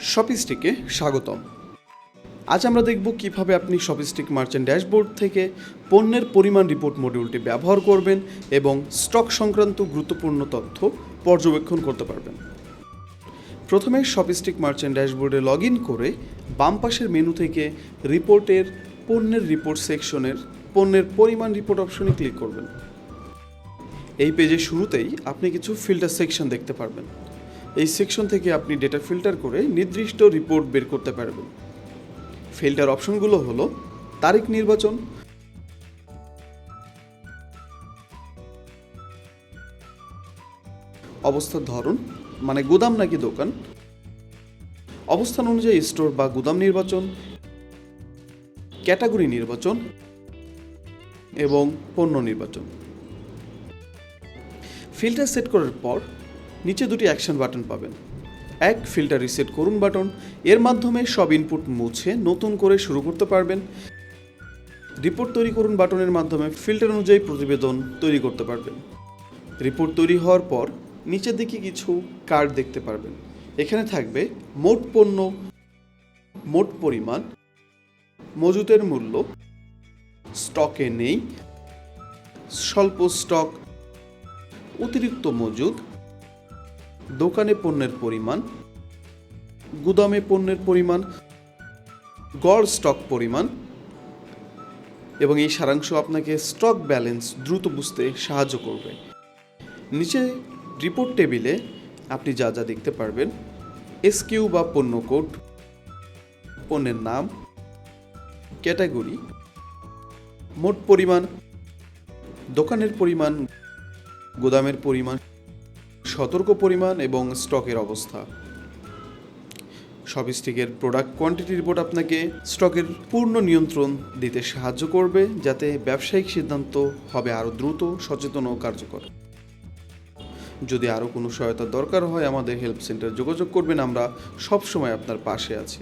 শপিস্টিকে স্বাগতম। আজ আমরা দেখব কীভাবে আপনি শপিস্টিক মার্চেন্ট ড্যাশবোর্ড থেকে পণ্যের পরিমাণ রিপোর্ট মডিউলটি ব্যবহার করবেন এবং স্টক সংক্রান্ত গুরুত্বপূর্ণ তথ্য পর্যবেক্ষণ করতে পারবেন। প্রথমে শপিস্টিক মার্চেন্ট ড্যাশবোর্ডে লগ ইন করে বাম পাশের মেনু থেকে রিপোর্টের পণ্যের রিপোর্ট সেকশনের পণ্যের পরিমাণ রিপোর্ট অপশনে ক্লিক করবেন। এই পেজের শুরুতেই আপনি কিছু ফিল্টার সেকশন দেখতে পারবেন। এই সেকশন থেকে আপনি ডেটা ফিল্টার করে নির্দিষ্ট রিপোর্ট বের করতে পারবেন। ফিল্টার অপশনগুলো হলো তারিখ নির্বাচন, অবস্থার ধরন মানে গুদাম নাকি দোকান, অবস্থান অনুযায়ী স্টোর বা গুদাম নির্বাচন ক্যাটাগরি নির্বাচন এবং পণ্য নির্বাচন। ফিল্টার সেট করার পর নিচে দুটি অ্যাকশন বাটন পাবেন। এক, ফিল্টার রিসেট করুন বাটন। এর মাধ্যমে সব ইনপুট মুছে নতুন করে শুরু করতে পারবেন। রিপোর্ট তৈরি করুন বাটনের মাধ্যমে। ফিল্টার অনুযায়ী প্রতিবেদন তৈরি করতে পারবেন। রিপোর্ট তৈরি হওয়ার পর নিচের দিকে কিছু কার্ড দেখতে পারবেন। এখানে থাকবে মোট পণ্য, মোট পরিমাণ, মজুতের মূল্য, স্টকে নেই, স্বল্প স্টক, অতিরিক্ত মজুদ দোকানে পণ্যের পরিমাণ, গুদামে পণ্যের পরিমাণ, গড় স্টক পরিমাণ এবং এই সারাংশ আপনাকে স্টক ব্যালেন্স দ্রুত বুঝতে সাহায্য করবে। নিচে রিপোর্ট টেবিলে আপনি যা যা দেখতে পারবেন এসকিউ বা পণ্য কোড, পণ্যের নাম, ক্যাটাগরি, মোট পরিমাণ, দোকানের পরিমাণ, গোদামের পরিমাণ সতর্ক পরিমাণ এবং স্টকের অবস্থা। সবিস্টিকের প্রোডাক্ট কোয়ান্টিটি রিপোর্ট আপনাকে স্টকের পূর্ণ নিয়ন্ত্রণ দিতে সাহায্য করবে, যাতে ব্যবসায়িক সিদ্ধান্ত হবে আরও দ্রুত, সচেতন ও কার্যকর। যদি আরও কোনো সহায়তা দরকার হয় আমাদের হেল্প সেন্টার যোগাযোগ করবেন, আমরা সবসময় আপনার পাশে আছি।